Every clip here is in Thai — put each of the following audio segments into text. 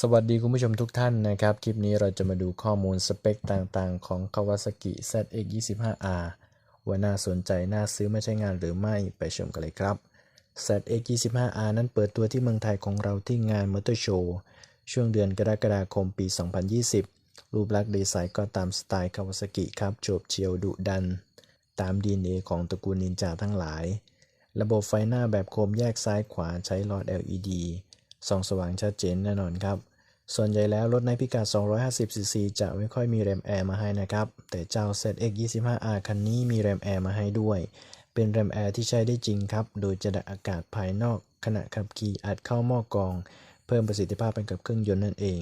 สวัสดีคุณผู้ชมทุกท่านนะครับ คลิปนี้เราจะมาดูข้อมูลสเปคต่างๆ ของ Kawasaki ZX25R ว่าน่าสนใจน่าซื้อไมาใช้งานหรือไม่ไปชมกันเลยครับ ZX25R นั้นเปิดตัวที่เมืองไทยของเราที่งาน Motor Show ช่วงเดือนกรกฎาคมปี 2020 รูปลักษณ์ดีไซน์ก็ตามสไตล์ Kawasaki ครับโฉบเฉียวดุดัน ตาม DNA ของตระกูลนินจาทั้งหลาย ระบบไฟหน้าแบบโคมแยกซ้ายขวาใช้หลอด LED ส่องสว่างชัดเจนแน่นอนครับ ส่วนใหญ่แล้วรถในพิกัด 250cc จะไม่ค่อยมีแรมแอร์มาให้นะครับ แต่เจ้า ZX25R คันนี้มีแรมแอร์มาให้ด้วย เป็นแรมแอร์ที่ใช้ได้จริงครับ โดยจะดักอากาศภายนอก ขณะขับขี่อัดเข้าหม้อกรอง เพิ่มประสิทธิภาพให้กับเครื่องยนต์นั่นเอง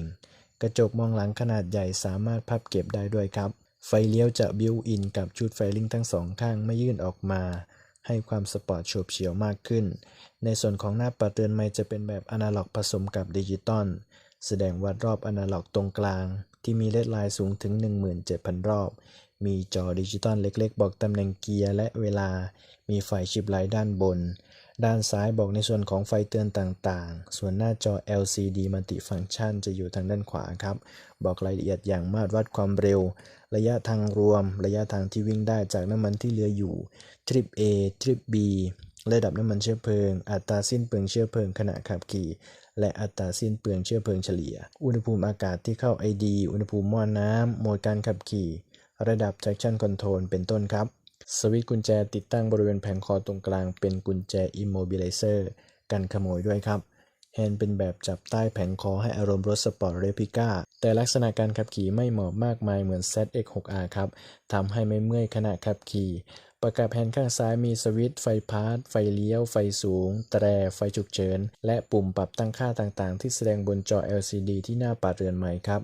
กระจกมองหลังขนาดใหญ่สามารถพับเก็บได้ด้วยครับ ไฟเลี้ยวจะบิวอินกับชุดไฟลิงทั้งสองข้างไม่ยื่นออกมา ให้ความสปอร์ตโฉบเฉี่ยวมากขึ้น ในส่วนของหน้าปัดเตือนไม้จะเป็นแบบอนาล็อกผสมกับดิจิตอล แสดงวัดรอบอนาล็อกตรงกลาง ที่มีเลดไลน์สูงถึง 17,000 รอบ มีจอดิจิตอลเล็กๆ บอกตำแหน่งเกียร์และเวลา มีไฟชิปไลท์ด้านบน ด้านซ้ายบอกในส่วนของไฟเตือนต่างๆ ส่วนหน้าจอ LCD Multifunction จะอยู่ทางด้านขวาครับ บอกรายละเอียดอย่างมาตรวัดความเร็ว ระยะทางรวม ระยะทางที่วิ่งได้จากน้ำมันที่เหลืออยู่ ทริป A ทริป B ระดับน้ำมันเชื้อเพลิง อัตราสิ้นเปลืองเชื้อเพลิงขณะขับขี่ และอัตราสิ้นเปลืองเชื้อเพลิงเฉลี่ย อุณหภูมิอากาศที่เข้า ID อุณหภูมิหม้อน้ำโหมดการขับขี่ ระดับ traction control เป็นต้นครับ สวิตช์กุญแจติดตั้งบริเวณแผงคอตรงกลางเป็นกุญแจ immobilizer กันขโมยด้วยครับ แฮนด์เป็นแบบจับใต้แผงคอให้อารมณ์รถสปอร์ตเรปิก้า แต่ลักษณะการขับขี่ไม่เหมาะมากมายเหมือน ZX6R ครับ ทำให้ไม่เมื่อยขณะขับขี่ประกับแฮนด์ข้างซ้ายมีสวิตช์ไฟพาร์ทไฟเลี้ยว ไฟสูง แตร ไฟฉุกเฉิน และปุ่มปรับตั้งค่าต่างๆ ที่แสดงบนจอ LCD ที่หน้าปัดเรือนใหม่ครับ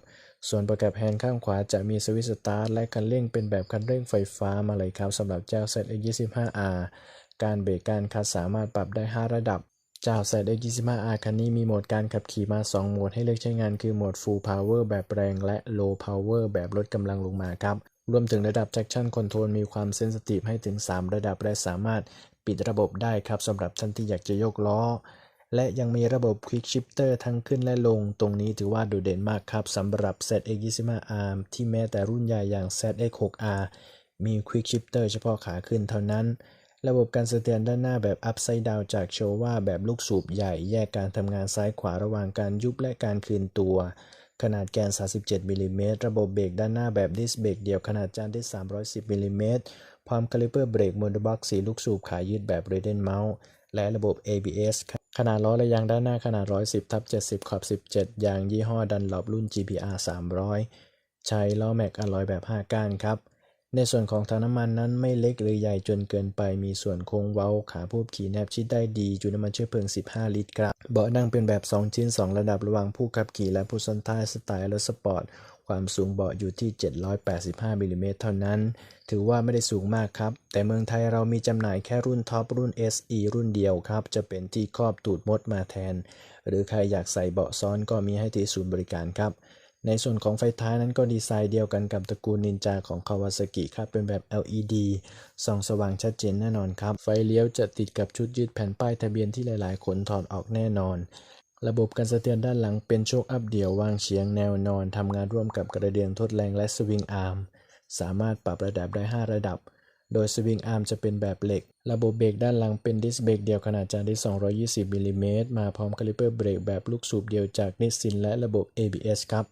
ส่วนประกับแฮนด์ข้างขวาจะมีสวิตช์สตาร์ทและคันเร่งเป็นแบบคันเร่งไฟฟ้ามาเลยครับสำหรับเจ้า ZX25R การเบรกการคัดสามารถปรับได้ 5 ระดับ จ้า ZX25R คันนี้มีโหมดการขับขี่มา 2 โหมดให้เลือกใช้งานคือโหมด Full Power แบบแรง และ Low Power แบบลดกำลังลงมาครับ รวมถึงระดับ Traction Control มีความเซนซิทีฟให้ถึง 3 ระดับ และสามารถปิดระบบได้ครับสำหรับท่านที่อยากจะยกล้อ และยังมีระบบ Quick Shifter ทั้งขึ้นและลง ตรงนี้ถือว่าโดดเด่นมากครับสำหรับ ZX25R ที่แม้แต่รุ่นใหญ่อย่าง ZX6R มี Quick Shifter เฉพาะขาขึ้นเท่านั้น ระบบการสะเทือนด้านหน้าแบบ Upside Down จากโชว่าแบบลูกสูบใหญ่ แยกการทำงานซ้ายขวาระหว่างการยุบและการคืนตัว ขนาดแกน 37มิลลิเมตรระบบเบรกด้านหน้าแบบดิสเบรกเดี่ยวขนาดจานที่310มิลลิเมตรพร้อมคาลิเปอร์เบรกมอเตอร์บ็อกสีลูกสูบขายืดแบบ r a d e n Mount และระบบ ABS ขนาดล้อและยางด้านหน้าขนาด 110ทับ70 ขอบ 17 ยางยี่ห้อดันหลบรุ่น GPR 300 ใช้ล้อแม็กอะลอยแบบ 5 ก้านครับ ในส่วนของถังน้ำมันนั้นไม่เล็กหรือใหญ่จนเกินไป มีส่วนโค้งเว้าขาผู้ขี่แนบชิดได้ดี จุน้ำมันเชื้อเพลิง 15 ลิตรครับ เบาะนั่งเป็นแบบ 2 ชิ้น 2 ระดับระหว่างผู้ขับขี่และผู้ซ้อนท้ายสไตล์รถสปอร์ต ความสูงเบาะอยู่ที่ 785มิลลิเมตรเท่านั้น ถือว่าไม่ได้สูงมากครับ แต่เมืองไทยเรามีจำหน่ายแค่รุ่นท็อปรุ่น SE รุ่นเดียวครับ จะเป็นที่ครอบตูดมดมาแทน หรือใครอยากใส่เบาะซ้อนก็มีให้ที่ศูนย์บริการครับ ในส่วนของไฟท้ายนั้นก็ดีไซน์เดียวกันกับตระกูลนินจาของ Kawasaki ครับ เป็นแบบ LED ส่องสว่างชัดเจนแน่นอนครับ ไฟเลี้ยวจะติดกับชุดยึดแผ่นป้ายทะเบียนที่หลายๆ คนถอดออกแน่นอน ระบบการสะเทือนด้านหลังเป็นโชคอัพเดี่ยววางเฉียงแนวนอนทำงานร่วมกับกระเดื่องทดแรงและสวิงอาร์มสามารถปรับระดับได้ 5 ระดับ โดยสวิงอาร์มจะเป็นแบบเหล็ก ระบบเบรกด้านหลังเป็นดิสเบรกเดียวขนาดจานที่ 220มิลลิเมตรมาพร้อมคาลิเปอร์เบรกแบบลูกสูบเดียวจากนิสซินและระบบ ABS ครับ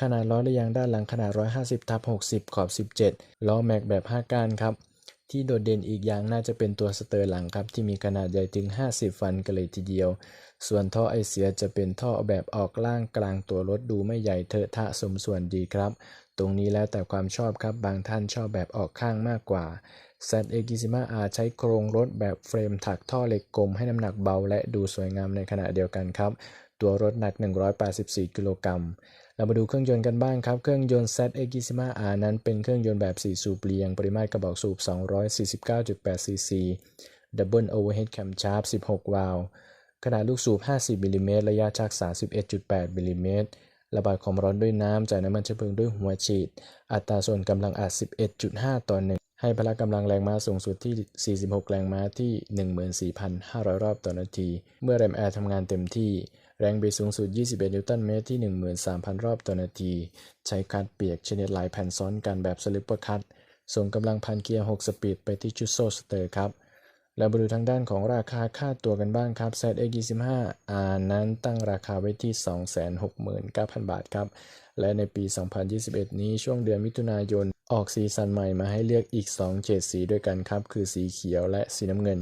ขนาดล้อและยางด้านหลังขนาด 150ทับ60 ขอบ 17 ล้อแม็กแบบ 5 ก้านครับ ที่โดดเด่นอีกอย่างน่าจะเป็นตัวสเตอร์หลังครับ ที่มีขนาดใหญ่ถึง 50 ฟันกันเลยทีเดียว ส่วนท่อไอเสียจะเป็นท่อแบบออกล่างกลางตัวรถดูไม่ใหญ่เถอะทะสมส่วนดีครับ ตรงนี้แล้วแต่ความชอบครับบางท่านชอบแบบออกข้างมากกว่า ZX25R ใช้โครงรถแบบเฟรมถักท่อเหล็กกลมให้น้ำหนักเบาและดูสวยงามในขณะเดียวกันครับ ตัวรถหนัก 184 กิโลกรัม เรามาดูเครื่องยนต์กันบ้างครับ เครื่องยนต์ ZX25R นั้นเป็นเครื่องยนต์แบบ 4 สูบเรียง ปริมาตรกระบอกสูบ 249.8ซีซี Double Overhead Camshaft 16 วาล์วขนาดลูกสูบ 50มิลลิเมตรระยะชัก 31.8มิลลิเมตรระบายความร้อนด้วยน้ำจ่ายน้ำมันเชื้อเพลิงด้วยหัวฉีด อัตราส่วนกำลังอัด 11.5 ต่อ1ให้พละกำลังแรงม้าสูงสุดที่ 46 แรงม้าที่ 14,500 รอบต่อนาที เมื่อแรมแอร์ทำงานเต็มที่ แรงบิดสูงสุด 21 นิวตันเมตรที่ 13,000 รอบต่อนาที ใช้คัดเปียกชนิดหลายแผ่นซ้อนกันแบบสลิปเปอร์คัตส่งกำลังพันเกียร์ 6 สปีดไปที่ชุดโซสเตอร์ครับ แล้วมาดูทางด้านของราคาค่าตัวกันบ้างครับ ZX25R นั้นตั้งราคาไว้ที่ 269,000 บาทครับ และในปี 2021 นี้ช่วงเดือนมิถุนายน ออกสีสันใหม่มาให้เลือกอีก 2 เฉดสีด้วยกันครับ คือสีเขียวและสีน้ำเงิน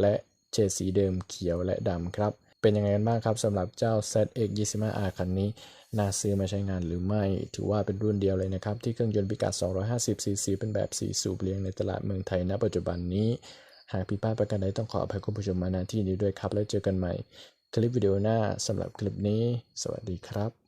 และเฉดสีเดิมเขียวและดำครับ เป็นยังไงกันบ้างครับสำหรับเจ้า ZX25R คันนี้ น่าซื้อมาใช้งานหรือไม่ ถือว่าเป็นรุ่นเดียวเลยนะครับ ที่เครื่องยนต์พิกัด 250cc เป็นแบบ 4 สูบเลี้ยงในตลาดเมืองไทยณ ปัจจุบันนี้ หากผิดพลาดประการใดต้องขออภัยคุณผู้ชมมาณที่นี้ด้วยครับ แล้วเจอกันใหม่ คลิปวิดีโอหน้าสำหรับคลิปนี้ สวัสดีครับ